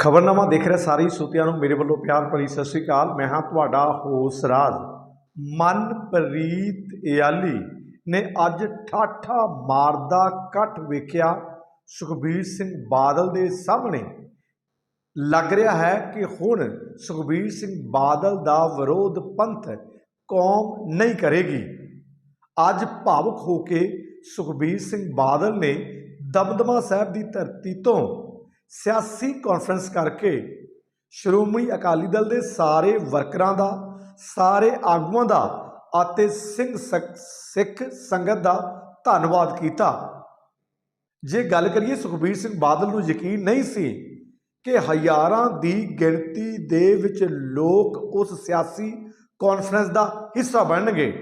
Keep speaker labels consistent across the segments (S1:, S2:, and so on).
S1: ਖਬਰਨਾਮਾ ਦੇਖ ਰਹੇ ਸਾਰੇ ਸੋਤਿਆਂ ਨੂੰ ਮੇਰੇ ਵੱਲੋਂ ਪਿਆਰ ਭਰੀ ਸਤਿ ਸ੍ਰੀ ਅਕਾਲ। ਮੈਂ ਹਾਂ ਤੁਹਾਡਾ ਹੋਸ ਰਾਜ। ਮਨਪ੍ਰੀਤ ਇਆਲੀ ਨੇ ਅੱਜ ਠਾਠਾ ਮਾਰਦਾ ਕੱਟ ਵੇਖਿਆ। ਸੁਖਬੀਰ ਸਿੰਘ ਬਾਦਲ ਦੇ ਸਾਹਮਣੇ ਲੱਗ ਰਿਹਾ ਹੈ ਕਿ ਹੁਣ ਸੁਖਬੀਰ ਸਿੰਘ ਬਾਦਲ ਦਾ ਵਿਰੋਧ ਪੰਥ ਕੌਮ ਨਹੀਂ ਕਰੇਗੀ। ਅੱਜ ਭਾਵੁਕ ਹੋ ਕੇ ਸੁਖਬੀਰ ਸਿੰਘ ਬਾਦਲ ਨੇ ਦਮਦਮਾ ਸਾਹਿਬ ਦੀ ਧਰਤੀ ਤੋਂ ਸਿਆਸੀ ਕਾਨਫਰੰਸ ਕਰਕੇ ਸ਼੍ਰੋਮਣੀ ਅਕਾਲੀ ਦਲ ਦੇ ਸਾਰੇ ਵਰਕਰਾਂ ਦਾ, ਸਾਰੇ ਆਗੂਆਂ ਦਾ ਅਤੇ ਸਿੰਘ ਸਿੱਖ ਸੰਗਤ ਦਾ ਧੰਨਵਾਦ ਕੀਤਾ। ਜੇ ਗੱਲ ਕਰੀਏ ਸੁਖਬੀਰ ਸਿੰਘ ਬਾਦਲ ਨੂੰ ਯਕੀਨ ਨਹੀਂ ਸੀ ਕਿ ਹਜ਼ਾਰਾਂ ਦੀ ਗਿਣਤੀ ਦੇ ਵਿੱਚ ਲੋਕ ਉਸ ਸਿਆਸੀ ਕਾਨਫਰੰਸ ਦਾ ਹਿੱਸਾ ਬਣਨਗੇ।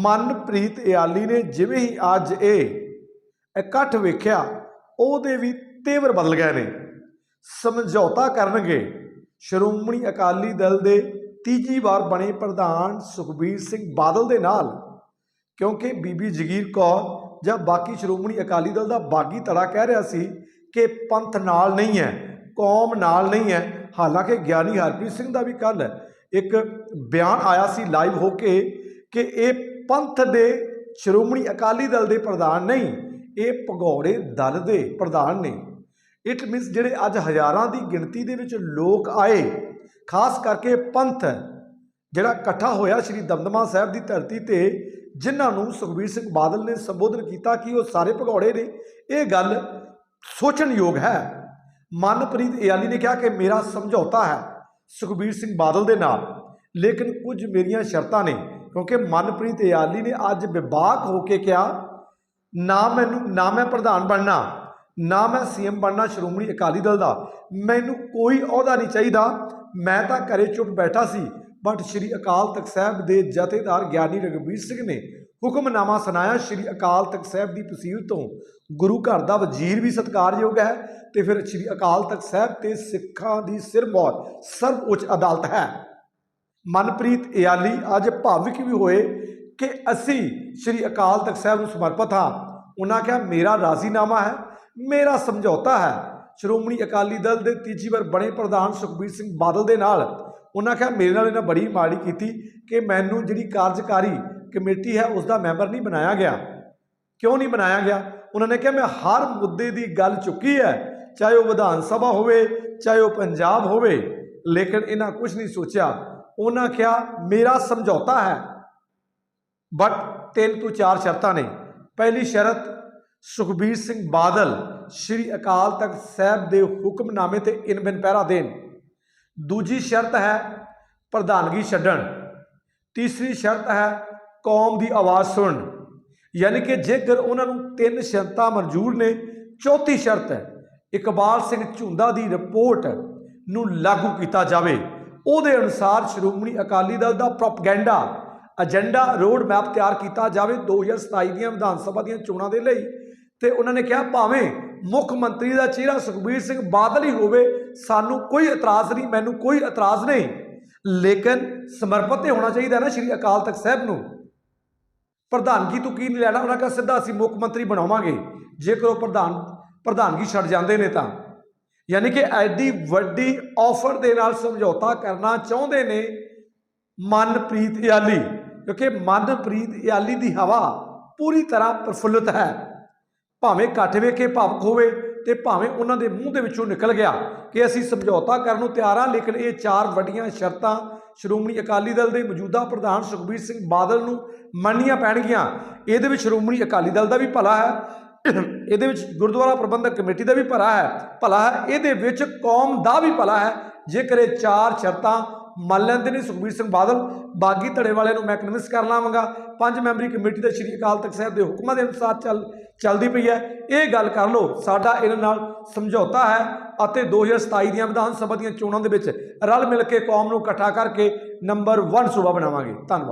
S1: ਮਨਪ੍ਰੀਤ ਇਆਲੀ ਨੇ ਜਿਵੇਂ ਹੀ ਅੱਜ ਇਹ ਇਕੱਠ ਵੇਖਿਆ, ਉਹਦੇ ਵੀ ਤੇਵਰ ਬਦਲ ਗਏ ਨੇ। ਸਮਝੌਤਾ ਕਰਨਗੇ। ਸ਼੍ਰੋਮਣੀ ਅਕਾਲੀ ਦਲ ਦੇ ਤੀਜੀ ਵਾਰ ਬਣੇ ਪ੍ਰਧਾਨ ਸੁਖਬੀਰ ਸਿੰਘ ਬਾਦਲ ਦੇ ਨਾਲ। ਕਿਉਂਕਿ ਬੀਬੀ ਜਗੀਰ ਕੌਰ ਜਾਂ ਬਾਕੀ ਸ਼੍ਰੋਮਣੀ ਅਕਾਲੀ ਦਲ ਦਾ ਬਾਗੀ ਧੜਾ ਕਹਿ ਰਿਹਾ ਸੀ ਕਿ ਪੰਥ ਨਾਲ ਨਹੀਂ ਹੈ, ਕੌਮ ਨਾਲ ਨਹੀਂ ਹੈ। ਹਾਲਾਂਕਿ ਗਿਆਨੀ ਹਰਪ੍ਰੀਤ ਸਿੰਘ ਦਾ ਵੀ ਕੱਲ ਇੱਕ ਬਿਆਨ ਆਇਆ ਸੀ ਲਾਈਵ ਹੋ ਕੇ ਕਿ ਇਹ ਪੰਥ ਦੇ ਸ਼੍ਰੋਮਣੀ ਅਕਾਲੀ ਦਲ ਦੇ ਪ੍ਰਧਾਨ ਨਹੀਂ, ਇਹ ਭਗੌੜੇ ਦਲ ਦੇ ਪ੍ਰਧਾਨ ਨੇ। ਇਟ ਮੀਨਸ ਜਿਹੜੇ ਅੱਜ ਹਜ਼ਾਰਾਂ ਦੀ ਗਿਣਤੀ ਦੇ ਵਿੱਚ ਲੋਕ ਆਏ, ਖਾਸ ਕਰਕੇ ਪੰਥ, ਜਿਹੜਾ ਇਕੱਠਾ ਹੋਇਆ ਸ੍ਰੀ ਦਮਦਮਾ ਸਾਹਿਬ ਦੀ ਧਰਤੀ ਤੇ, ਜਿਨ੍ਹਾਂ ਨੂੰ ਸੁਖਬੀਰ ਸਿੰਘ ਬਾਦਲ ਨੇ ਸੰਬੋਧਨ ਕੀਤਾ ਕਿ ਉਹ ਸਾਰੇ ਭਗੌੜੇ ਨੇ, ਇਹ ਗੱਲ ਸੋਚਣਯੋਗ ਹੈ। ਮਨਪ੍ਰੀਤ ਇਆਲੀ ਨੇ ਕਿਹਾ ਕਿ ਮੇਰਾ ਸਮਝੌਤਾ ਹੈ ਸੁਖਬੀਰ ਸਿੰਘ ਬਾਦਲ ਦੇ ਨਾਲ, ਲੇਕਿਨ ਕੁਝ ਮੇਰੀਆਂ ਸ਼ਰਤਾਂ ਨੇ, ਕਿਉਂਕਿ ਮਨਪ੍ਰੀਤ ਇਆਲੀ ਨੇ ਅੱਜ ਵਿਵਾਕ ਹੋ ਕੇ ਕਿਹਾ, ਨਾ ਮੈਨੂੰ, ਨਾ ਮੈਂ ਪ੍ਰਧਾਨ ਬਣਨਾ। ਨਾ ਮੈਂ ਸੀਐਮ ਬਣਨਾ ਸ਼੍ਰੋਮਣੀ ਅਕਾਲੀ ਦਲ ਦਾ। ਮੈਨੂੰ ਕੋਈ ਅਹੁਦਾ ਨਹੀਂ ਚਾਹੀਦਾ। ਮੈਂ ਤਾਂ ਘਰੇ ਚੁੱਪ ਬੈਠਾ ਸੀ। ਬਟ ਸ਼੍ਰੀ ਅਕਾਲ ਤਖਤ ਸਾਹਿਬ ਦੇ ਜਥੇਦਾਰ ਗਿਆਨੀ ਰਘਬੀਰ ਸਿੰਘ ਨੇ ਹੁਕਮਨਾਮਾ ਸੁਨਾਇਆ ਸ਼੍ਰੀ ਅਕਾਲ ਤਖਤ ਸਾਹਿਬ ਦੀ ਤਸੀਲ ਤੋਂ। ਗੁਰੂ ਘਰ ਦਾ ਵਜ਼ੀਰ ਵੀ ਸਤਿਕਾਰਯੋਗ ਹੈ ਤੇ ਫਿਰ ਸ਼੍ਰੀ ਅਕਾਲ ਤਖਤ ਸਾਹਿਬ ਤੇ ਸਿੱਖਾਂ ਦੀ ਸਿਰਮੌਰ ਸਰਵ ਉੱਚ ਅਦਾਲਤ ਹੈ। ਮਨਪ੍ਰੀਤ ਇਆਲੀ ਅੱਜ ਭਾਵਿਕ ਵੀ ਹੋਏ ਕਿ ਅਸੀਂ ਸ਼੍ਰੀ ਅਕਾਲ ਤਖਤ ਸਾਹਿਬ ਨੂੰ ਸਮਰਪਿਤ ਹਾਂ। ਉਹਨਾਂ ਕਿਹਾ, ਮੇਰਾ ਰਾਜ਼ੀਨਾਮਾ ਹੈ। ਮੇਰਾ ਸਮਝੌਤਾ ਹੈ। ਸ਼੍ਰੋਮਣੀ ਅਕਾਲੀ ਦਲ ਦੇ ਤੀਜੀ ਵਾਰ ਬਣੇ ਪ੍ਰਧਾਨ ਸੁਖਬੀਰ ਸਿੰਘ ਬਾਦਲ ਦੇ ਨਾਲ ਉਹਨਾਂ ਕਿਹਾ, ਮੇਰੇ ਨਾਲ ਇਹਨਾਂ ਬੜੀ ਮਾੜੀ ਕੀਤੀ ਕਿ ਮੈਨੂੰ ਜਿਹੜੀ ਕਾਰਜਕਾਰੀ ਕਮੇਟੀ ਹੈ ਉਸ ਦਾ ਮੈਂਬਰ ਨਹੀਂ ਬਣਾਇਆ ਗਿਆ। ਕਿਉਂ ਨਹੀਂ ਬਣਾਇਆ ਗਿਆ? ਉਹਨਾਂ ਨੇ ਕਿਹਾ, ਮੈਂ ਹਰ ਮੁੱਦੇ ਦੀ ਗੱਲ ਚੁੱਕੀ ਹੈ, ਚਾਹੇ ਉਹ ਵਿਧਾਨ ਸਭਾ ਹੋਵੇ, ਚਾਹੇ ਉਹ ਪੰਜਾਬ ਹੋਵੇ। ਲੇਕਿਨ ਇਹਨਾਂ ਕੁਝ ਨਹੀਂ ਸੋਚਿਆ। ਉਹਨਾਂ ਕਿਹਾ, ਮੇਰਾ ਸਮਝੌਤਾ ਹੈ, ਬਟ ਤਿੰਨ ਤੋਂ ਚਾਰ ਸ਼ਰਤਾਂ ਨੇ। ਪਹਿਲੀ ਸ਼ਰਤ ਸੁਖਬੀਰ ਸਿੰਘ ਬਾਦਲ ਸ਼੍ਰੀ ਅਕਾਲ ਤਖਤ ਸਾਹਿਬ ਦੇ ਹੁਕਮਨਾਮੇ ਤੇ ਇਨ ਬਿਨ ਪਹਿਰਾ ਦੇਣ। ਦੂਜੀ ਸ਼ਰਤ ਹੈ ਪ੍ਰਧਾਨਗੀ ਛੱਡਣ। ਤੀਸਰੀ ਸ਼ਰਤ ਹੈ ਕੌਮ ਦੀ ਆਵਾਜ਼ ਸੁਣਨ। ਯਾਨੀ ਕਿ ਜੇਕਰ ਉਹਨਾਂ ਨੂੰ ਤਿੰਨ ਸ਼ਰਤਾਂ ਮਨਜ਼ੂਰ ਨੇ, ਚੌਥੀ ਸ਼ਰਤ ਹੈ ਇਕਬਾਲ ਸਿੰਘ ਝੁੰਦਾ ਦੀ ਰਿਪੋਰਟ ਨੂੰ ਲਾਗੂ ਕੀਤਾ ਜਾਵੇ। ਉਹਦੇ ਅਨੁਸਾਰ ਸ਼੍ਰੋਮਣੀ ਅਕਾਲੀ ਦਲ ਦਾ ਪ੍ਰੋਪਗੈਂਡਾ, ਏਜੰਡਾ ਰੋਡ ਮੈਪ ਤਿਆਰ ਕੀਤਾ ਜਾਵੇ। 2027 ਦੀਆਂ ਵਿਧਾਨ ਸਭਾ ਦੀਆਂ ਚੋਣਾਂ ਦੇ ਲਈ ਤੇ ਉਹਨਾਂ ਨੇ ਕਿਹਾ, ਭਾਵੇਂ ਮੁੱਖ ਮੰਤਰੀ ਦਾ ਚਿਹਰਾ ਸੁਖਬੀਰ ਸਿੰਘ ਬਾਦਲ ਹੀ ਹੋਵੇ, ਸਾਨੂੰ ਕੋਈ ਇਤਰਾਜ਼ ਨਹੀਂ, ਮੈਨੂੰ ਕੋਈ ਇਤਰਾਜ਼ ਨਹੀਂ। ਲੇਕਿਨ ਸਮਰਪਿਤ ਤੇ ਹੋਣਾ ਚਾਹੀਦਾ ਨਾ ਸ਼੍ਰੀ ਅਕਾਲ ਤਖਤ ਸਾਹਿਬ ਨੂੰ। ਪ੍ਰਧਾਨਗੀ ਤੋਂ ਕੀ ਨਹੀਂ ਲੈਣਾ? ਉਹਨਾਂ ਕਹਾ, ਸਿੱਧਾ ਅਸੀਂ ਮੁੱਖ ਮੰਤਰੀ ਬਣਾਵਾਂਗੇ। ਜੇਕਰ ਉਹ ਪ੍ਰਧਾਨ, ਪ੍ਰਧਾਨਗੀ ਛੱਡ ਜਾਂਦੇ ਨੇ ਤਾਂ। ਯਾਨੀ ਕਿ ਐਡੀ ਵੱਡੀ ਆਫਰ ਦੇ ਨਾਲ ਸਮਝੌਤਾ ਕਰਨਾ ਚਾਹੁੰਦੇ ਨੇ ਮਨਪ੍ਰੀਤ ਇਆਲੀ ਕਿਉਂਕਿ ਮਨਪ੍ਰੀਤ ਇਆਲੀ ਦੀ ਹਵਾ ਪੂਰੀ ਤਰ੍ਹਾਂ ਪ੍ਰਫੁੱਲਤ ਹੈ। ਭਾਵੇਂ ਇਕੱਠ ਵੇਖ ਕੇ ਭਾਵੁਕ ਹੋਵੇ ਤੇ ਭਾਵੇਂ ਉਹਨਾਂ ਦੇ ਮੂੰਹ ਦੇ ਵਿੱਚੋਂ ਨਿਕਲ ਗਿਆ ਕਿ ਅਸੀਂ ਸਮਝੌਤਾ ਕਰਨ ਨੂੰ ਤਿਆਰ ਹਾਂ, ਲੇਕਿਨ ਇਹ ਚਾਰ ਵੱਡੀਆਂ ਸ਼ਰਤਾਂ ਸ਼੍ਰੋਮਣੀ ਅਕਾਲੀ ਦਲ ਦੇ ਮੌਜੂਦਾ ਪ੍ਰਧਾਨ ਸੁਖਬੀਰ ਸਿੰਘ ਬਾਦਲ ਨੂੰ ਮੰਨਣੀਆਂ ਪੈਣਗੀਆਂ। ਇਹਦੇ ਵਿੱਚ ਸ਼੍ਰੋਮਣੀ ਅਕਾਲੀ ਦਲ ਦਾ ਵੀ ਭਲਾ ਹੈ, ਇਹਦੇ ਵਿੱਚ ਗੁਰਦੁਆਰਾ ਪ੍ਰਬੰਧਕ ਕਮੇਟੀ ਦਾ ਵੀ ਭਲਾ ਹੈ। ਭਲਾ ਹੈ, ਇਹਦੇ ਵਿੱਚ ਕੌਮ ਦਾ ਵੀ ਭਲਾ ਹੈ। ਜੇਕਰ ਇਹ ਚਾਰ ਸ਼ਰਤਾਂ ਮੰਨ ਲੈਂਦੇ ਨੇ ਸੁਖਬੀਰ ਸਿੰਘ ਬਾਦਲ। ਬਾਗੀ ਧੜੇ ਵਾਲਿਆਂ ਨੂੰ ਮੈਂ ਕਨਵਿੰਸ ਕਰ ਲਾਵਾਂਗਾ। ਪੰਜ ਮੈਂਬਰੀ ਕਮੇਟੀ ਦਾ ਸ਼੍ਰੀ ਅਕਾਲ ਤਖਤ ਸਾਹਿਬ ਦੇ ਹੁਕਮਾਂ ਦੇ ਅਨੁਸਾਰ ਚੱਲ, ਚੱਲਦੀ ਪਈ ਹੈ। ਇਹ ਗੱਲ ਕਰ ਲਓ, ਸਾਡਾ ਇਹਨਾਂ ਨਾਲ ਸਮਝੌਤਾ ਹੈ ਅਤੇ 2027 ਦੀਆਂ ਵਿਧਾਨ ਸਭਾ ਦੀਆਂ ਚੋਣਾਂ ਦੇ ਵਿੱਚ ਰਲ ਮਿਲ ਕੇ ਕੌਮ ਨੂੰ ਇਕੱਠਾ ਕਰਕੇ ਨੰਬਰ 1 ਸੂਬਾ ਬਣਾਵਾਂਗੇ। ਧੰਨਵਾਦ।